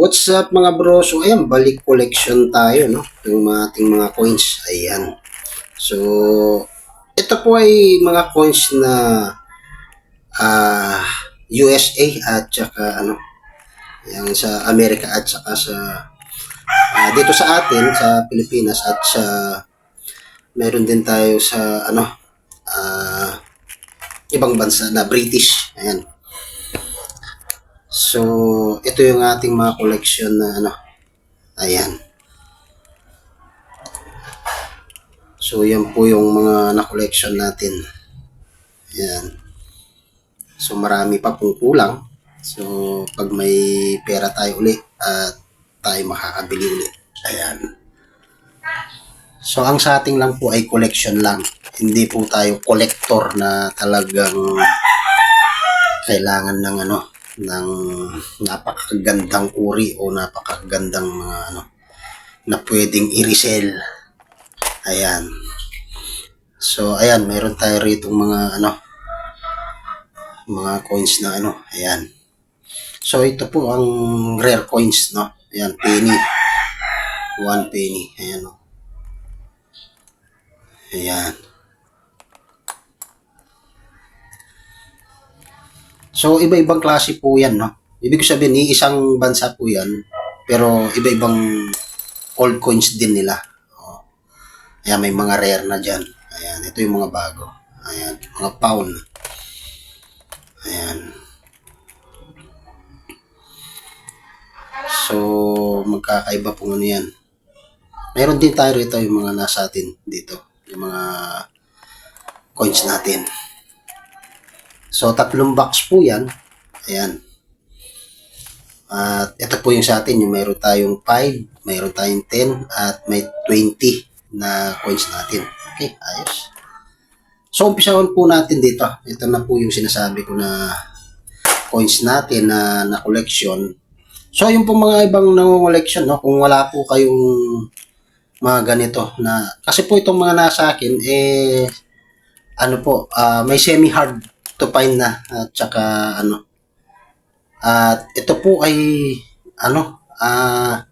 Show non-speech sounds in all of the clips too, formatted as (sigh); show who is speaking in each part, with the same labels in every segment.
Speaker 1: What's up mga bro? So ayan, balik collection tayo, no? Yung mga ating mga coins. Ayan. So, ito po ay mga coins na ah USA at saka ano, yung sa Amerika at saka sa ah, dito sa atin sa Pilipinas at sa meron din tayo sa ano ah ibang bansa na British. Ayan. So, ito yung ating mga collection na ano. Ayan. So, yan po yung mga na-collection natin. Ayan. So, marami pa pong kulang. So, pag may pera tayo uli, at tayo makakabili uli. Ayan. So, ang sa ating lang po ay collection lang. Hindi po tayo collector na talagang kailangan ng ano, ng napakagandang uri o napakagandang mga ano na pwedeng i-resell. Ayan. So, ayan, meron tayo rito mga ano mga coins na ano, ayan. So, ito po ang rare coins, no? Ayan, penny. One penny. Ayan, no? Ayan. So, iba-ibang klase po yan, no? Ibig sabihin, ni isang bansa po yan, pero iba-ibang old coins din nila. Oh. Ayan, may mga rare na dyan. Ayan, ito yung mga bago. Ayan, mga pound. Ayan. So, magkakaiba po ano yan. Meron din tayo rito yung mga nasa atin dito. Yung mga coins natin. So, tatlong box po yan. Ayan. At ito po yung sa atin, yung mayroon tayong 5, mayroon tayong 10, at may 20 na coins natin. Okay, ayos. So, umpisahan po natin dito. Ito na po yung sinasabi ko na coins natin na na collection. So, yung po mga ibang nangungoleksyon, no? kung wala po kayong mga ganito na, kasi po itong mga nasa akin, eh, ano po, ah, may semi-hard find na at saka ano. At ito po ay ano ah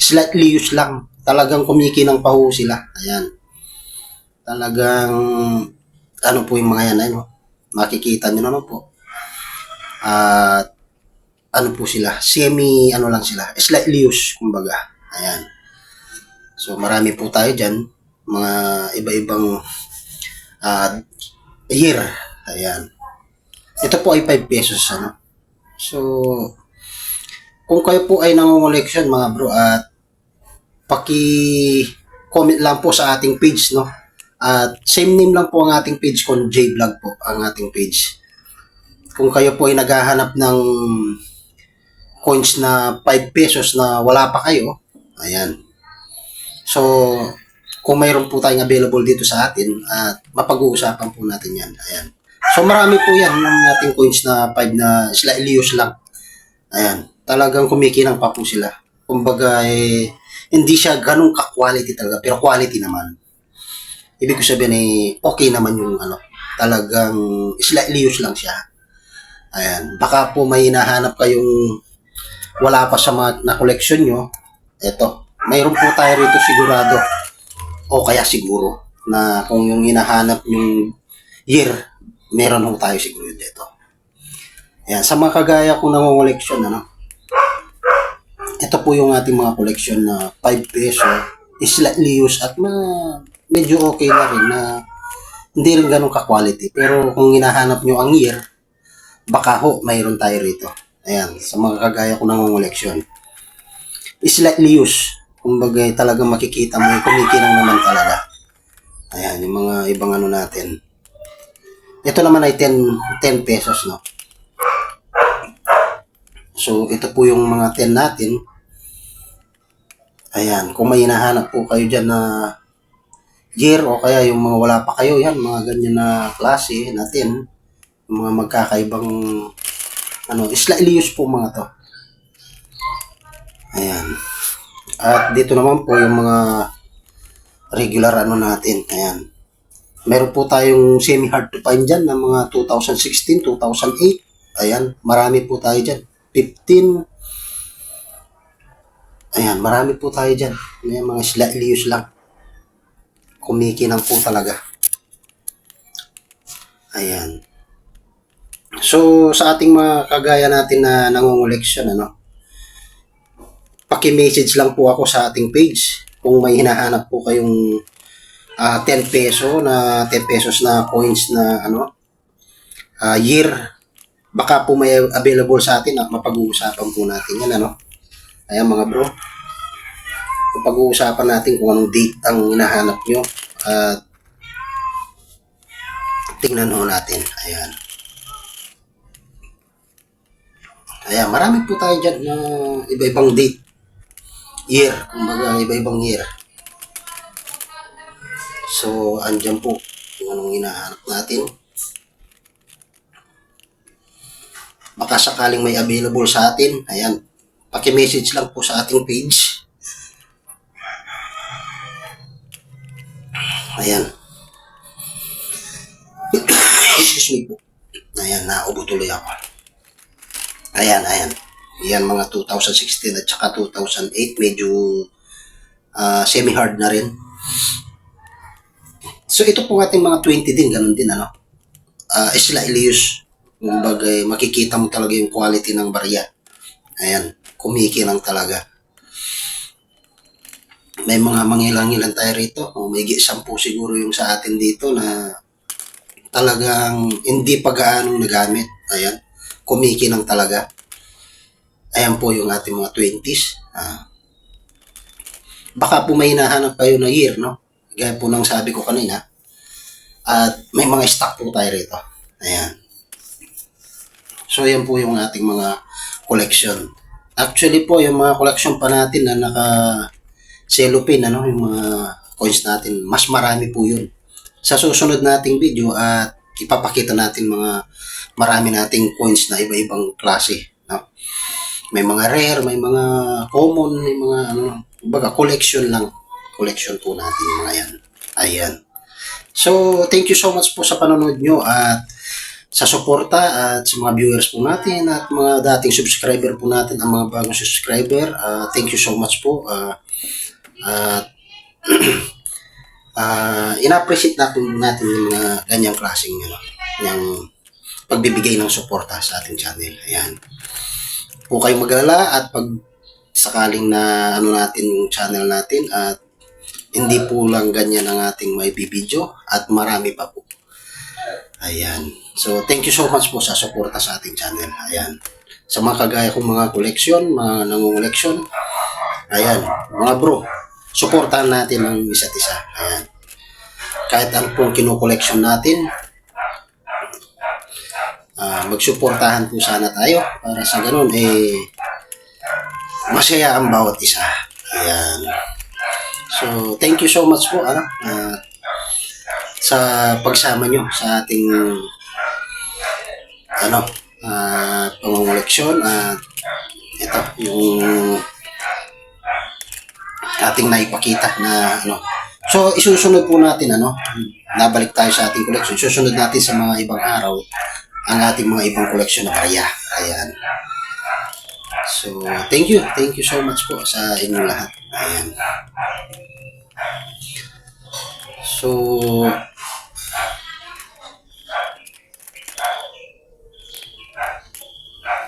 Speaker 1: slightly used lang. Talagang kumikinang pa ho sila. Ayan. Talagang ano po yung mga yan ano makikita nyo naman po. At ano po sila semi ano lang sila slightly used kumbaga. Ayan. So marami po tayo dyan. Mga iba-ibang ah, year. Ayan ito po ay 5 pesos ano. So kung kayo po ay nangungoleksyon mga bro at paki-comment lang po sa ating page no. At same name lang po ang ating page kung J-Vlog po ang ating page. Kung kayo po ay naghahanap ng coins na 5 pesos na wala pa kayo, ayan. So, kung mayroon po tayong available dito sa atin, at mapag-uusapan po natin yan. Ayan. So marami po yan yung ating coins na 5 na slightly used lang. Ayan. Talagang kumikinang pa po sila. Kumbaga eh, hindi siya ganun ka-quality talaga, pero quality naman. Ibig ko sabihin eh, okay naman yung ano, talagang slightly used lang siya. Ayan. Baka po may hinahanap kayong wala pa sa mga na-collection nyo. Ito. Mayroon po tayo rito sigurado. O kaya siguro na kung yung hinahanap yung year meron ho tayo siguro dito. Ayan, sa mga kagaya kong nangungoleksyon, ano, ito po yung ating mga koleksyon na 5 peso, slightly used at ma, medyo okay na rin na hindi rin ganun ka-quality. Pero kung hinahanap nyo ang year, baka ho, mayroon tayo rito. Ayan, sa mga kagaya ko nangungoleksyon. Is slightly used. Kumbaga talagang makikita mo, kumikinang naman talaga. Ayan, yung mga ibang ano natin. Ito naman ay 10, 10 pesos, no? So, ito po yung mga 10 natin. Ayan, kung may hinahanap po kayo dyan na year o kaya yung mga wala pa kayo, yan, mga ganyan na klase natin. Yung mga magkakaibang, ano, slightly po mga to. Ayan. At dito naman po yung mga regular ano natin. Ayan. Meron po tayong semi-hard to find dyan ng mga 2016, 2008. Ayan, marami po tayo dyan. 15, Ayan, marami po tayo dyan. May mga slightly used lang. Kumikinang po talaga. Ayan. So, sa ating mga kagaya natin na nangunguleksyon, ano, paki-message lang po ako sa ating page kung may hinahanap po kayong ah, 10 peso na 10 pesos na coins na ano ah, year. Baka po may available sa atin at mapag-uusapan po natin yan ano? Ayan mga bro. Pag-uusapan natin kung anong date ang hinahanap nyo at tingnan ho natin. Ayan. Ayan marami po tayo dyan na iba-ibang date year. Kumbaga iba-ibang year so andyan po kung anong hinahanap natin baka sakaling may available sa atin ayan paki-message lang po sa ating page Ayan. (coughs) Excuse me po. Ayan, naubo tuloy ako. Ayan, ayan. Yan mga 2016 at saka 2008. Medyo ah, semi-hard na rin. So ito po ating mga 20 din, ganun din ano. Uh, used. Kumbaga, eh, makikita mo talaga yung quality ng barya. Ayan, kumikinang talaga may mga mangilang-ilan tayo rito. O may sampu siguro yung sa atin dito na talagang hindi pa gaanong nagamit. Ayan. Kumikinang talaga. Ayan po yung ating mga 20s. Ah. Baka po may hinahanap kayo na year, no? Gaya po ng sabi ko kanina. At may mga stock po tayo rito. Ayan. So, yan po yung ating mga collection. Actually po, yung mga collection pa natin na naka cellophane, ano, yung mga coins natin, mas marami po yun. Sa susunod nating video at ipapakita natin mga marami nating coins na iba-ibang klase. No? May mga rare, may mga common, may mga ano, baga collection lang. Collection po natin mga yan. Ayan. So, thank you so much po sa panonood nyo at sa suporta at sa mga viewers po natin at mga dating subscriber po natin, ang mga bagong subscriber. Uh, thank you so much po. Uh, at uh, (clears throat) ina-appreciate natin, natin yung mga ganyang klaseng ano, yung pagbibigay ng suporta sa ating channel. Ayan. Huwag kayong mag-alala at pag sakaling na ano natin yung channel natin at hindi po lang ganyan ang ating may video at marami pa po. Ayan. So, thank you so much po sa suporta sa ating channel. Ayan. Sa mga kagaya kong mga koleksyon, mga nangungoleksyon, ayan, mga bro, supportahan natin ang isa't isa. Ayan. Kahit ano pong kinokoleksyon natin, uh, magsuportahan po sana tayo para sa ganun, eh, masaya ang bawat isa. Ayan. So, thank you so much po, ano, uh, sa pagsama nyo sa ating ano, uh, pangunguleksyon at ito, yung ating naipakita na ano. So, isusunod po natin, ano, nabalik tayo sa ating collection. Susunod natin sa mga ibang araw ang ating mga ibang collection na kaya. Ayan. So, thank you. Thank you so much po sa inyo lahat. Ayan. So,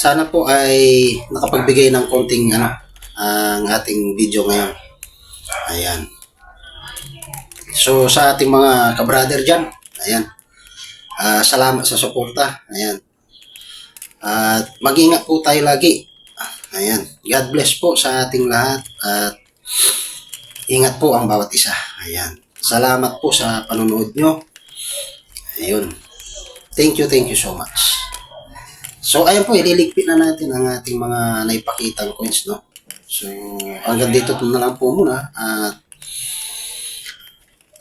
Speaker 1: sana po ay nakapagbigay ng konting ano ang ating video ngayon. Ayan. So sa ating mga kabrader dyan, ayan. Uh, salamat sa suporta. Ayan. At uh, mag-ingat po tayo lagi. Ayan. God bless po sa ating lahat at ingat po ang bawat isa. Ayan. Salamat po sa panonood nyo. Ayun. Thank you, thank you so much. So, ayan po, ililigpit na natin ang ating mga naipakitang coins, no? So, hanggang dito na lang po muna at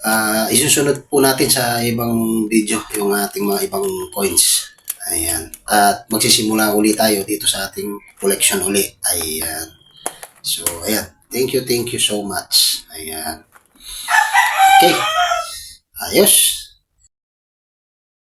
Speaker 1: uh, isusunod po natin sa ibang video yung ating mga ibang coins. Ayan. At magsisimula uli tayo dito sa ating collection uli. Ayan. So, ayan. Thank you, thank you so much. Ayan. Okay. Ayos.